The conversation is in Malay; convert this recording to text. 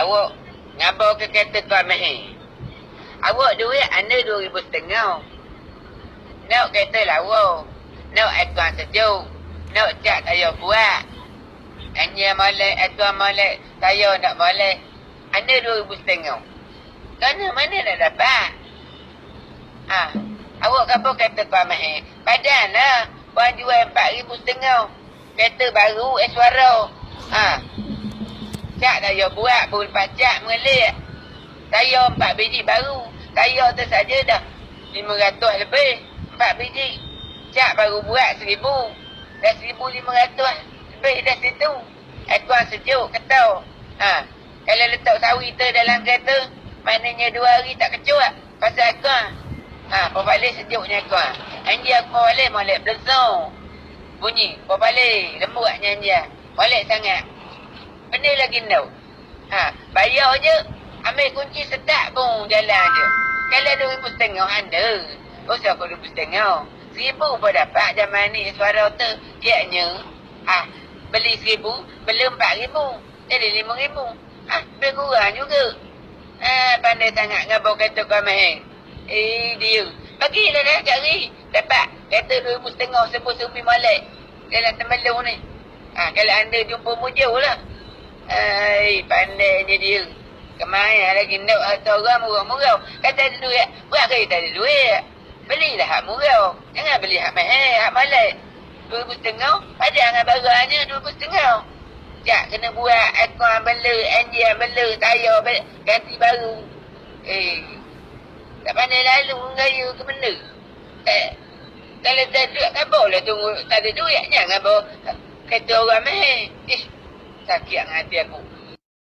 awak ngabau ke kereta tuan Mahir. Awak duit anda dua ribu setengah. Nak kereta lawa. Nak aircon sejuk. Nak cat saya buat. Anya molek, aircon molek. Saya nak molek. Anda dua ribu setengah. Kerana mana nak dapat? Ha. Awak kapal kereta tuan Mahir. Padan lah. Puan jual empat ribu setengah. Kereta baru, eh suara. Ha. Cak saya buat pun lepas cak mengelik. Saya empat biji baru. Saya tu saja dah lima ratus lebih. Empat biji. Cak baru buat seribu. Dah seribu lima ratus lebih dah situ. Akuan sejuk kata. Ha. Kalau letak sawi tu dalam kereta, maknanya dua hari tak kecuat. Pasal. Ha, kau balik sejuknya akuan. Anjir aku balik molek belezong. Bunyi, kau balik. Lembutnya anjir. Molek sangat. Benda lagi no. Ha, bayar je. Ambil kunci setak pun jalan je. Kalau dua ribu setengah anda. Usah kau dua setengah. Seribu pun dapat zaman ni suara tu. Ianya. Ha, beli seribu, beli empat ribu. Jadi lima ribu. Ha, lebih kurang juga. Ha, pandai sangat ngabau kereta kau main. Eh, dia. Bagilah dah cari. Dapat kereta dua ribu setengah sebut-sebut molek. Dalam temelung ni. Ha, kalau anda jumpa mujur lah. Hai, pandainya dia. Kemarin lagi nak harta orang murah-murah. Kata ada duit. Buat tak ada duit. Belilah hak murah. Jangan beli hak mahal, hak malai. Dua ribu setengah. Padahal dengan barangnya dua ribu setengah. Jak kena buat aircon bela, enjin bela, tayar bela, ganti baru. Eh, tak pandai lalu gaya ke benda. Eh, kalau tak duit, kan boleh tunggu. Tak ada duit, jangan bawa kereta orang mahal. Ish, sakit hati aku.